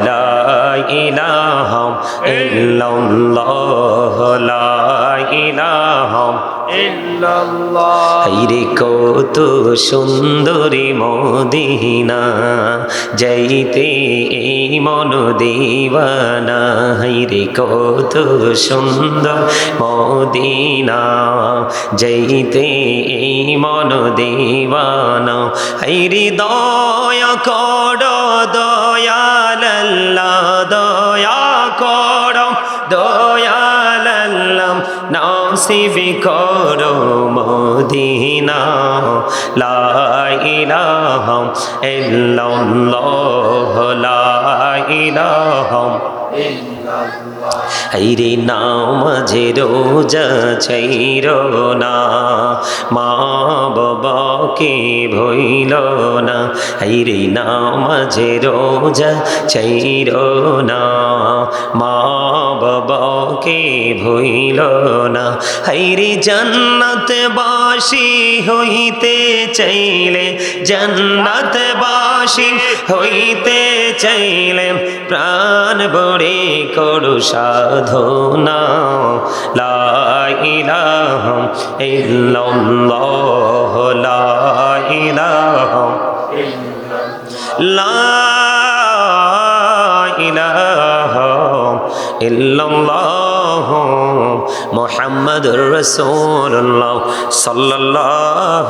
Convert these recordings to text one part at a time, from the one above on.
لا إله محبته لا إله إلا الله لا إله হাইরে কত সুন্দরী মদিনা যাইতে এই মন দিবানা হাইরে কত সুন্দর মদিনা যাইতে এই মন দিবানা হাইরে দয়া কর দয়াল্লা দয়া কর দয়াল্লাম নাসিব করো মদিনা। লা ইলাহা ইল্লাল্লাহ ইলাহা হাইরে নামাজে রোজা ছাইর না। মা বাবাকে ভইল না। হাইরে নামাজে রোজা ছাইর না। মা বাবাকে ভইল না। হাইরে জান্নাত বাসি হইতে চাইলে জান্নাত বাসি হইতে চাইলে প্রাণ বড়ে করো সাধনা। লাইলাহ ইল্লাল্লাহ লাইলাহ লাইলাহ ইল্লাল্লাহ মোহাম্মদ রসুল্লাহ সাল্লাল্লাহ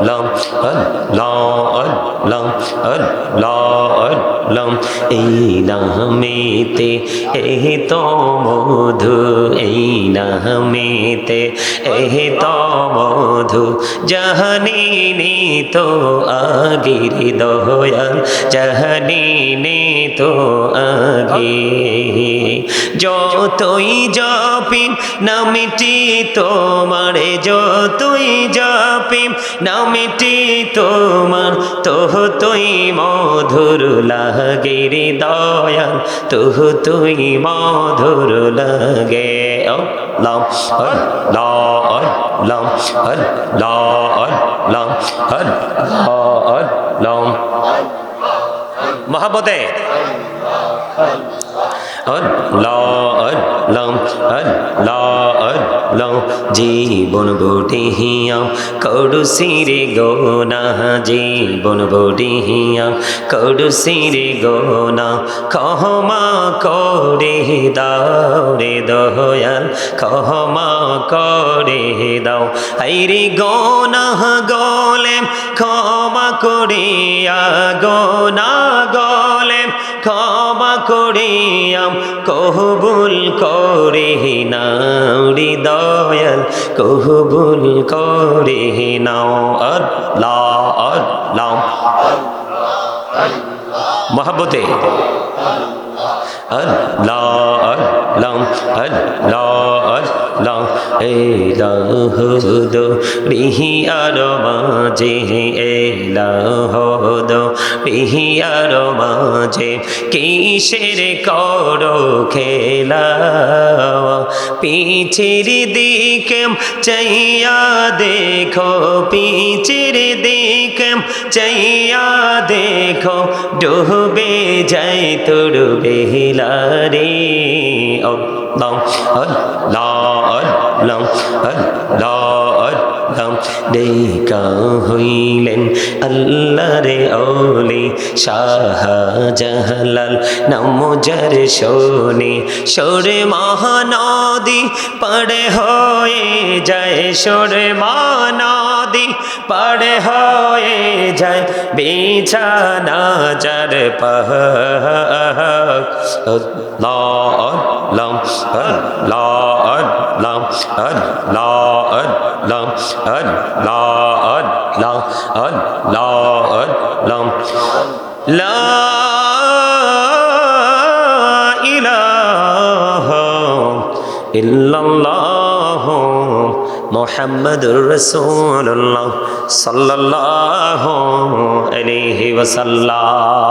আল্লাহ আল্লাহ আল্লাহ এই নামেতে এই তো মধু এই নামেতে এই তো মধু জাহানিনি তো আগির দয়াল জাহানিনি তো আগে যতই জপি নামিটি তোমারে যতই জপি পাপি নাও মিটি তোমার, তোহ তুই মধুর লাগে দয়াল, তোহ তুই মধুর লাগে। ও হর লা অর হর লম অর লাম হর লা জীবন বটিহিয়া কড়ু সিরে গোনা জীবন বটিহিয়া কড়ু সিরে গোনা কহমা করে দাও রে দয়াল কহমা করে দাও আইরে গোনা গোলে ক্ষমা করিয়া গোনা ক্ষমা করিয়াম কহবুল করে নাও দয়াল কহবুল করে নাও আল্লাহ আল্লাহ। মহাবতে আল্লাহ আল্লাহ। আল্লাহ আল্লাহ এলাহদ রিহি আর মাঝে এলাহদ রিহি আর মাঝে কিসের করো খেলা পিছির দিকে চাইয়া দেখো পিছির দিকে চাইয়া দেখো ডুবে যাই তোর বেলারে الله الله الله الله হারাম দেখা হইলেন আল্লাহরে ওলে শাহজাহালাল নামজার শোনে, সরে মহানদী পড়ে হয়ে যায়, সরে মহানদী পড়ে হয়ে যায়। বিছানা যার পাহ লা লা লা أن لا أن لا أن لا أن لا لا إله إلا الله محمد رسول الله صلى الله عليه وسلم.